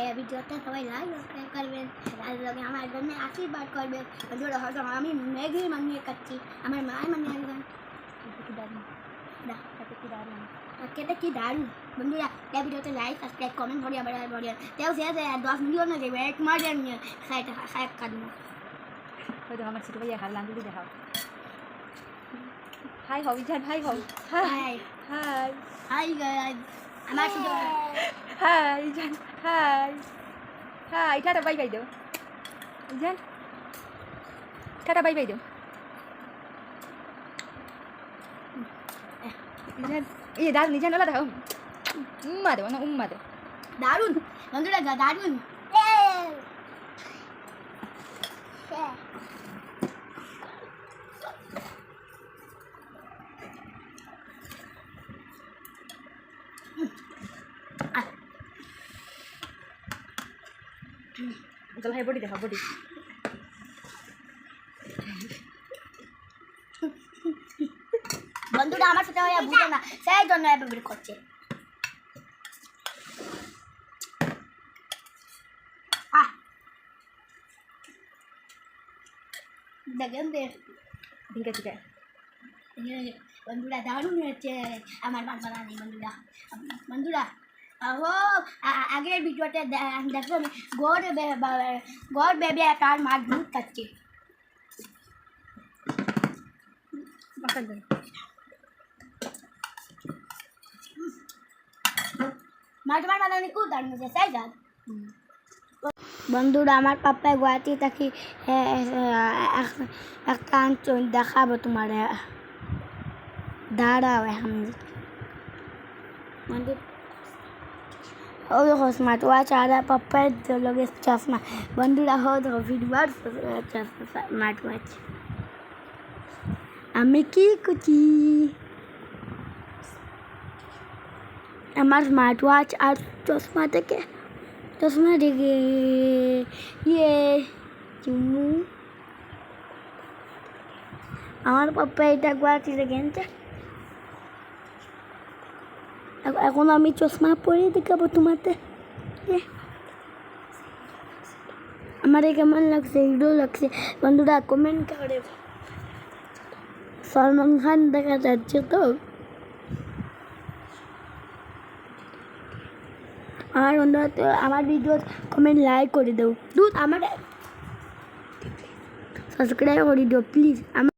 এই ভিডিওটা সবাই লাইক সাবস্ক্রাইব করবেন আর লগে আমার জন্য আশীর্বাদ করবেন। বন্ধুরা হয়তো আমি ম্যাগি বানিয়ে খাচ্ছি আমার মায় বানিয়ে একজন কি দারুণ? না তাতে কি দারুণ? বন্ধুরা এই ভিডিওতে লাইক সাবস্ক্রাইব কমেন্ট করিয়া বেড়া বলিয়া তেও শেষ আর দশ মিলিয়ন না দেবে এক মাস নিয়ে খাইতে খাই কাটবো। দেখো আমার ছোটো ভাইয়া হাল আঙ্গুলি দেখাও। হাই হও ইজান হাই হও হাই হাই হাই হাই আমার শুধু hi hi hi tata bye bye দাও। ইজান টাটা বাই বাই দাও। এই দারুণ ইজান ওলা দেখো উম্মা দেবো না, উম্মা দেবো দারুণ বন্ধুরা দা- চল ভাই বডি দেখাও বডি। বন্ধুরা আমার সাথে হয়ে বুঝে না। সেই জন্য এভাবে করছে। দেখেন ঠিক আছে ঠিক বন্ধুরা দারুণ হয়েছে। আমার বাবা নেই বন্ধুরা। বন্ধুরা ও আগের ভিডিওতে দেখো গড় গড় বেবে তার মাছ দুধ খাচ্ছে। মাখান দেন মাছ মাছ বানানি খুব দারুণ হয়েছে, তাই যান বন্ধুরা, আমার পাপ্পায় গুয়াহাটি থাকি একটা অঞ্চল দেখাবো তোমার। দাঁড়াও এখন বন্ধু ও দেখো স্মার্ট ওয়াচ আর পাপ্পায় লগে চশমা বন্ধুরা হো দেখো ভিডিওর চশমা স্মার্ট ওয়াচ আমি কি করছি আমার স্মার্ট ওয়াচ আর চশমা থেকে চশমা থেকে ইয়ে চুমু আমার পাপ্পা এটা গুয়াহাটি থেকে এনেছে এখন আমি চশমা পরে দেখাবো তোমাতে। আমার কেমন লাগছে? হিরো লাগছে। বন্ধুরা কমেন্ট করে। সলমান খান দেখা যাচ্ছে তো? আমার বন্ধুরা আমার ভিডিও কমেন্ট লাইক করে দেও। দুধ, আমার সাবস্ক্রাইব করে দিও প্লিজ আমার